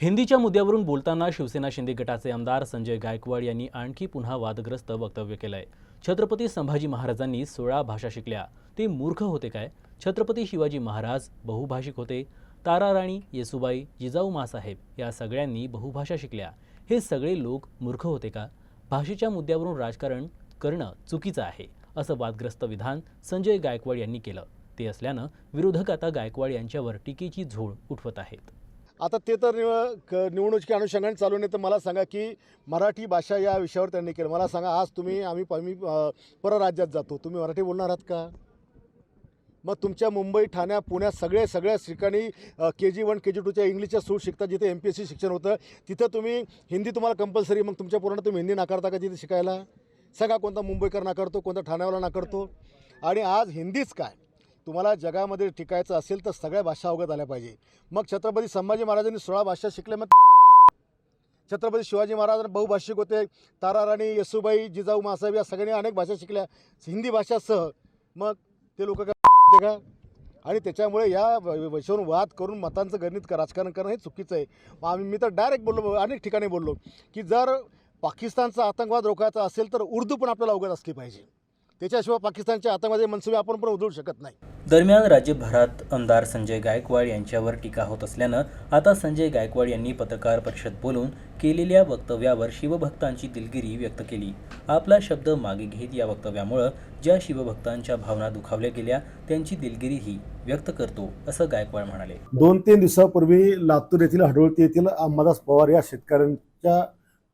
हिंदीच्या मुद्द्यावरून बोलताना शिवसेना शिंदे गटाचे आमदार संजय गायकवाड यांनी आणखी पुन्हा वादग्रस्त वक्तव्य केलंय. छत्रपती संभाजी महाराजांनी सोळा भाषा शिकल्या. ते मूर्ख होते काय? छत्रपती शिवाजी महाराज बहुभाषिक होते. तारा राणी येसुबाई जिजाऊ मासाहेब या सगळ्यांनी बहुभाषा शिकल्या. हे सगळे लोक मूर्ख होते का? भाषेच्या मुद्द्यावरून राजकारण करणं चुकीचं आहे असं वादग्रस्त विधान संजय गायकवाड यांनी केलं. ते असल्यानं विरोधक आता गायकवाड यांच्यावर टीकेची झोळ उठवत आहेत. आता ते तर निव क निवडणुकीच्या अनुषंगाने चालू नाही तर मला सांगा की मराठी भाषा या विषयावर त्यांनी केलं. मला सांगा आज तुम्ही आम्ही आम्ही परराज्यात जातो. तुम्ही मराठी बोलणार आहात का? मग तुमच्या मुंबई ठाण्या पुण्यात सगळ्या सगळ्या ठिकाणी के जी वन के जी टूच्या इंग्लिशच्या सूट शिकतात जिथे एम पी एस सी शिक्षण होतं तिथं तुम्ही हिंदी तुम्हाला कंपल्सरी मग तुमच्या पोरांना तुम्ही हिंदी नाकारता का तिथे शिकायला? सगळा कोणता मुंबईकर नाकारतो कोणता ठाण्यावाला नाकारतो? आणि आज हिंदीच काय? तुम्हाला जगामध्ये टिकायचं असेल तर सगळ्या भाषा अवगत आल्या पाहिजे. मग छत्रपती संभाजी महाराजांनी सोळा भाषा शिकल्या मग छत्रपती शिवाजी महाराज बहुभाषिक होते. तारा राणी येसुबाई जिजाऊ मासाहेब या सगळ्यांनी अनेक भाषा शिकल्या. हिंदी भाषासह मग ते लोक काय का? आणि त्याच्यामुळे या विषयावरून वाद करून मतांचं गणित राजकारण करणं हे चुकीचं आहे. मग आम्ही मी तर डायरेक्ट बोललो अनेक ठिकाणी बोललो की जर पाकिस्तानचा आतंकवाद रोखायचा असेल तर उर्दू पण आपल्याला अवगत असली पाहिजे. त्याच्याशिवाय पाकिस्तानच्या आतंकवादी मनसुबे आपण पण उधळू शकत नाही. दरम्यान राज्यभरात आमदार संजय गायकवाड यांच्यावर टीका होत असल्यानं आता संजय गायकवाड यांनी पत्रकार परिषद बोलून केलेल्या वक्तव्यावर शिवभक्तांची दिलगिरी व्यक्त केली. आपला शब्द मागे घेत या वक्तव्यामुळं ज्या शिवभक्तांच्या भावना दुखावल्या गेल्या त्यांची दिलगिरीही व्यक्त करतो असं गायकवाड म्हणाले. दोन तीन दिवसापूर्वी लातूर येथील हडवळती येथील अंबादास पवार या शेतकऱ्यांच्या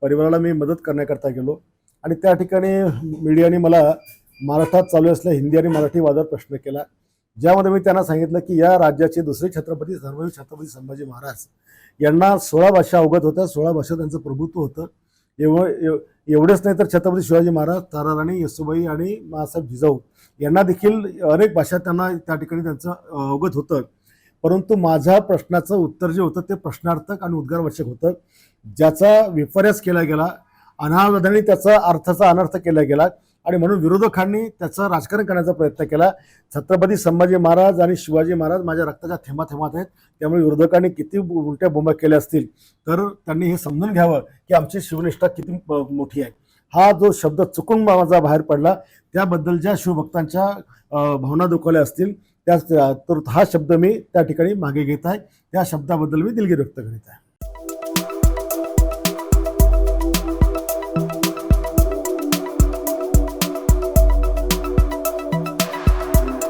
परिवाराला मी मदत करण्याकरता गेलो. आणि त्या ठिकाणी मीडियाने मला महाराष्ट्रात चालू असलेल्या हिंदी आणि मराठी वादावर प्रश्न केला. ज्यामध्ये मी त्यांना सांगितलं की या राज्याचे दुसरे छत्रपती सर्व छत्रपती संभाजी महाराज यांना सोळा भाषा अवगत होत्या. सोळा भाषा त्यांचं प्रभुत्व होतं. एवढं एव एवढंच नाही तर छत्रपती शिवाजी महाराज ताराराणी येसुबाई आणि मासाहेब जिजाऊ यांना देखील अनेक भाषा त्यांना त्या ठिकाणी त्यांचं अवगत होतं. परंतु माझ्या प्रश्नाचं उत्तर जे होतं ते प्रश्नार्थक आणि उद्गारवाचक होतं. ज्याचा विपर्यास केला गेला अनावधाने त्याचा अर्थाचा अनर्थ केला गेला आणि म्हणून विरोधकांनी त्याचं राजकारण करण्याचा प्रयत्न केला. छत्रपती संभाजी महाराज आणि शिवाजी महाराज माझ्या रक्ताच्या थेंबा थेंबात आहेत. त्यामुळे विरोधकांनी किती उलट्या बोंबा केल्या असतील तर त्यांनी हे समजून घ्यावं की आमची शिवनिष्ठा किती मोठी आहे. हा जो शब्द चुकून माझा बाहेर पडला त्याबद्दल ज्या शिवभक्तांच्या भावना दुखवल्या असतील त्या तर हा शब्द मी त्या ठिकाणी मागे घेत आहे. त्या शब्दाबद्दल मी दिलगिरी व्यक्त करीत आहे.